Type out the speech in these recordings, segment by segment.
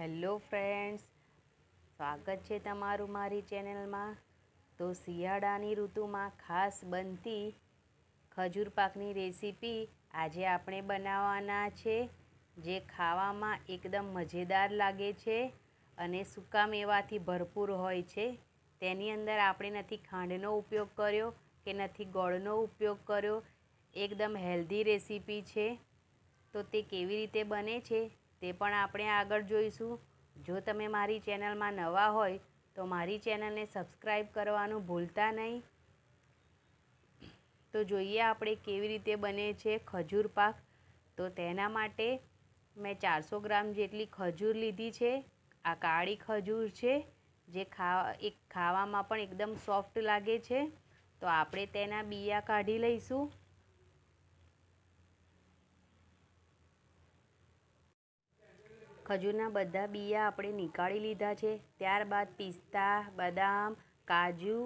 Hello friends, સ્વાગત છે તમારું મારી ચેનલમાં. તો શિયાળાની ઋતુમાં ખાસ બનતી ખજૂર પાકની રેસીપી આજે આપણે બનાવવાના છે, જે ખાવામાં એકદમ મજેદાર લાગે છે અને સૂકા મેવાથી ભરપૂર હોય છે. તેની અંદર આપણે નથી ખાંડનો ઉપયોગ કર્યો કે નથી ગોળનો ઉપયોગ કર્યો. એકદમ હેલ્ધી રેસીપી છે. તો તે કેવી રીતે બને છે તે પણ આપણે આગળ જોઈશું. જો તમે મારી ચેનલમાં નવા હોય, તો મારી ચેનલને સબસ્ક્રાઈબ કરવાનું ભૂલતા નહીં. તો જોઈએ આપણે કેવી રીતે બને છે ખજૂર પાક. તો તેના માટે મેં ચારસો ગ્રામ જેટલી ખજૂર લીધી છે. આ કાળી ખજૂર છે, જે ખાવા, એક ખાવામાં પણ એકદમ સોફ્ટ લાગે છે. તો આપણે તેના બિયા કાઢી લઈશું. ખજૂરના બધા બિયા આપણે નીકાળી લીધા છે. ત્યારબાદ પિસ્તા, બદામ, કાજુ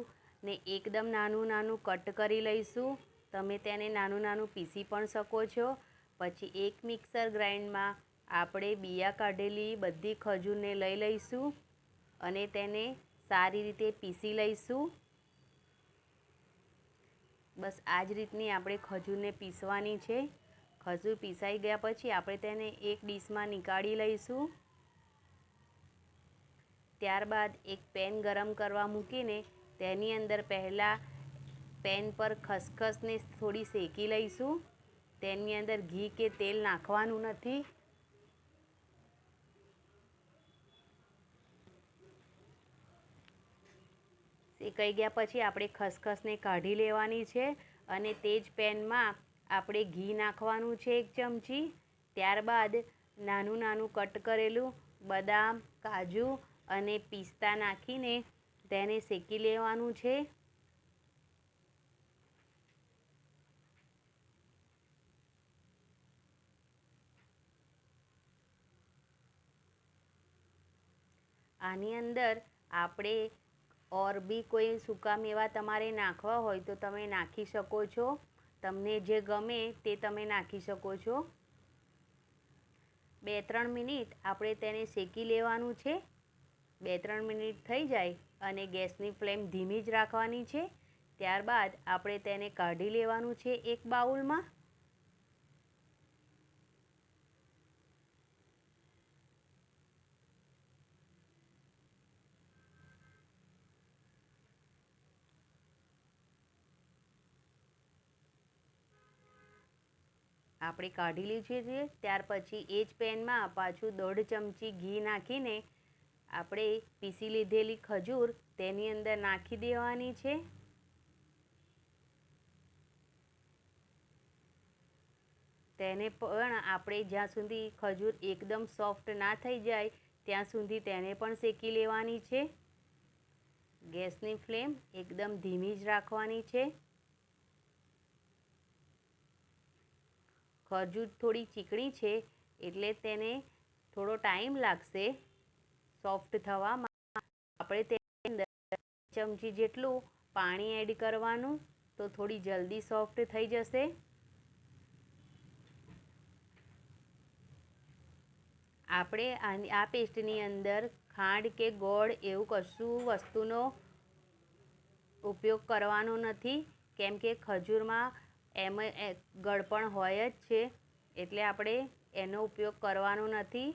ને એકદમ નાનું નાનું કટ કરી લઈશું. તમે તેને નાનું નાનું પીસી પણ શકો છો. પછી એક મિક્સર ગ્રાઇન્ડમાં આપણે બિયા કાઢેલી બધી ખજૂરને લઈ લઈશું અને તેને સારી રીતે પીસી લઈશું. બસ આ જ રીતની આપણે ખજૂરને પીસવાની છે. ખજૂર પીસાઈ ગયા પછી આપણે તેને એક ડીશમાં નીકાળી લઈશું. ત્યારબાદ એક પેન ગરમ કરવા મૂકીને તેની અંદર પહેલાં પેન પર ખસખસને થોડી શેકી લઈશું. તેની અંદર ઘી કે તેલ નાખવાનું નથી. શેકાઈ ગયા પછી આપણે ખસખસને કાઢી લેવાની છે અને તે જ પેનમાં આપણે ઘી નાખવાનું છે એક ચમચી. ત્યારબાદ નાનું નાનું કટ કરેલું બદામ, કાજુ અને પિસ્તા નાખીને તેને શેકી લેવાનું છે. આની અંદર આપણે ઓર બી કોઈ સૂકા મેવા તમારે નાખવા હોય તો તમે નાખી શકો છો. તમને જે ગમે તે તમે નાખી શકો છો. બે ત્રણ મિનિટ આપણે તેને શેકી લેવાનું છે. બે ત્રણ મિનિટ થઈ જાય અને ગેસની ફ્લેમ ધીમી જ રાખવાની છે. ત્યારબાદ આપણે તેને કાઢી લેવાનું છે એક બાઉલમાં. આપણે કાઢી લીધું છે. ત્યાર પછી એ જ પેનમાં પાછું દોઢ ચમચી ઘી નાખીને આપણે પીસી લીધેલી ખજૂર તેની અંદર નાખી દેવાની છે. તેને પણ આપણે જ્યાં સુધી ખજૂર એકદમ સોફ્ટ ના થઈ જાય, ત્યાં સુધી તેને પણ શેકી લેવાની છે. ગેસની ફ્લેમ એકદમ ધીમી જ રાખવાની છે. ખજૂર થોડી ચીકણી છે એટલે તેને થોડો ટાઈમ લાગશે સોફ્ટ થવામાં. આપણે તેની અંદર ચમચી જેટલું પાણી એડ કરવાનું તો થોડી જલ્દી સોફ્ટ થઈ જશે. આપણે આ પેસ્ટની અંદર ખાંડ કે ગોળ એવું કશું વસ્તુનો ઉપયોગ કરવાનો નથી. કેમ કે ખજૂરમાં એમાં ગળપણ હોય જ છે. એટલે આપણે એનો ઉપયોગ કરવાનો નથી.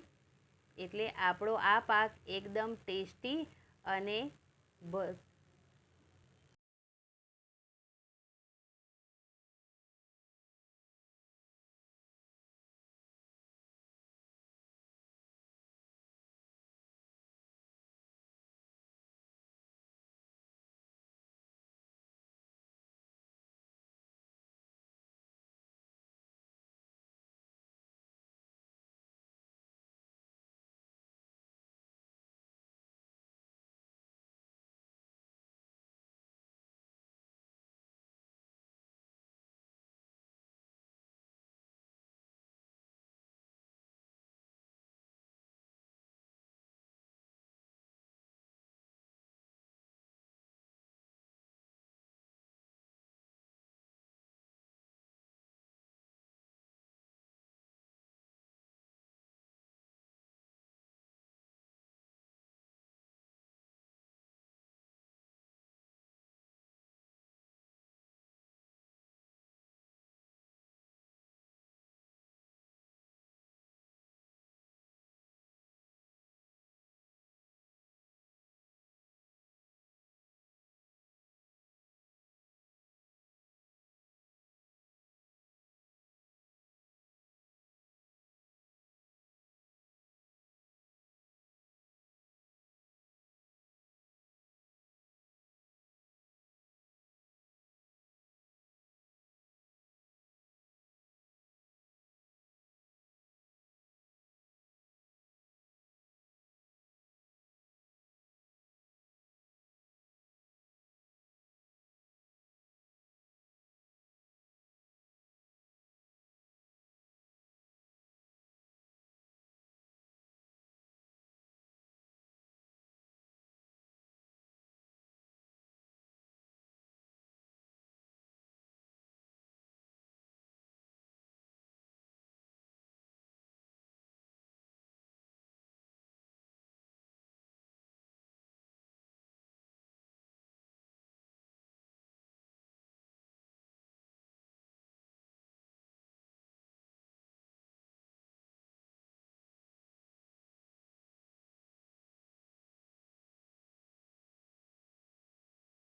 એટલે આપણો આ પાક એકદમ ટેસ્ટી અને